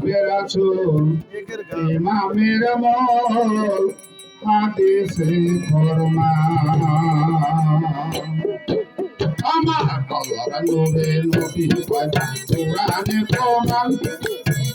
নবী রাসূল ইমামের মল হাদিসে ফরমান। আমার আল্লাহর নূরের নবী পয়দা কুরআনে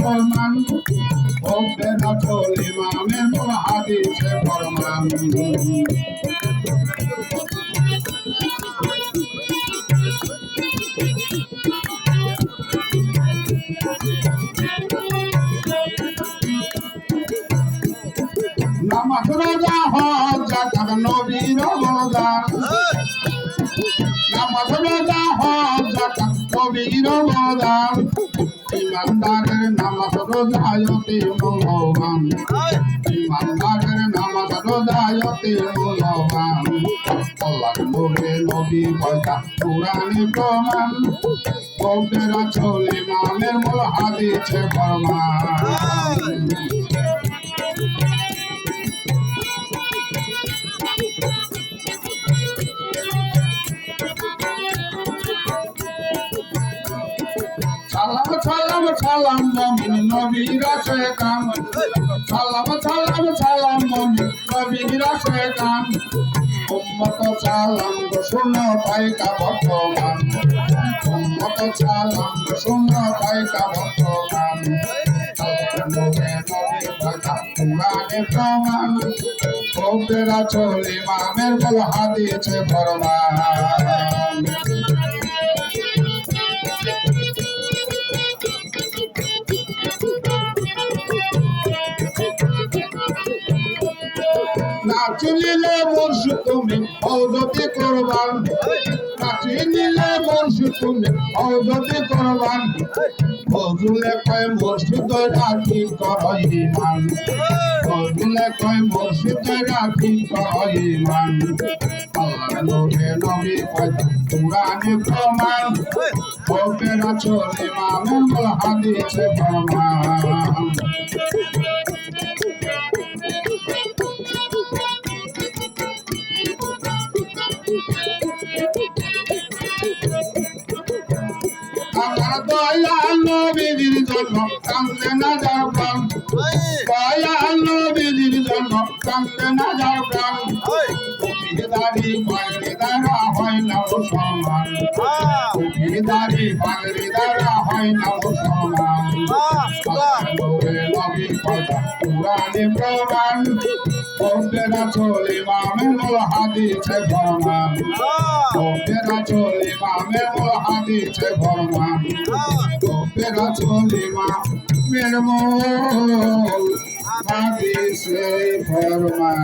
প্রমাণ ওকে রাসূল ইমামের হাদিসে ফরমান। নামাজ রোজা হজ, জাকাত নবীর অবদান নামাজ রোজা হজ, জাকাত নবীর অবদান ইমানদারের নামাজ রোজায়তে মূল্যবান। ইমানদারের নামাজ রোজায়তে মূল্যবান। আল্লাহ নবী নবী কথা পুরানি প্রমাণ। কবে রাসূল ইমামের মূল হাদিসে ফরমান। সালাম সালাম সালাম, মমিন নবীর আছে কাম। সালাম সালাম সালাম, মমিন নবীর আছে কাম। উম্মত সালাম শোনো পাইকা বর্তমান। উম্মত সালাম শোনো বর্তমান। পুরাণে প্রমাণ কৌবেরা চলে মামের বল হাদিয়েছে ফরমান। নাচি নিলে বর্ষু তুমি অযতি করবান। নাচি নিলে বর্ষু তুমি অযতি করবান। ফজুলে কয় মসজিদ রাখি করই মান। ফজুলে কয় মসজিদ রাখি করই মান। আল্লাহ নবে কয় পুরানি প্রমাণ। ওপেরা চলে মামুল হাদিসে প্রমাণ। আমার নবীর জন্য কান্দে না যাবান দয়া নবীর জন্য কান্দে না যাবান দাড়ি পাগড়ি দ্বারা হয় না মুসলমান দাড়ি পাগড়ি দ্বারা হয় না মুসলমান নবী কথা পুরানি প্রমাণ ওপেরা চলে মামের হাদিসে ফরমান ওপেরা চলে মামের হাদিসে ফরমান ওপেরা চলে মামের হাদিসে ফরমান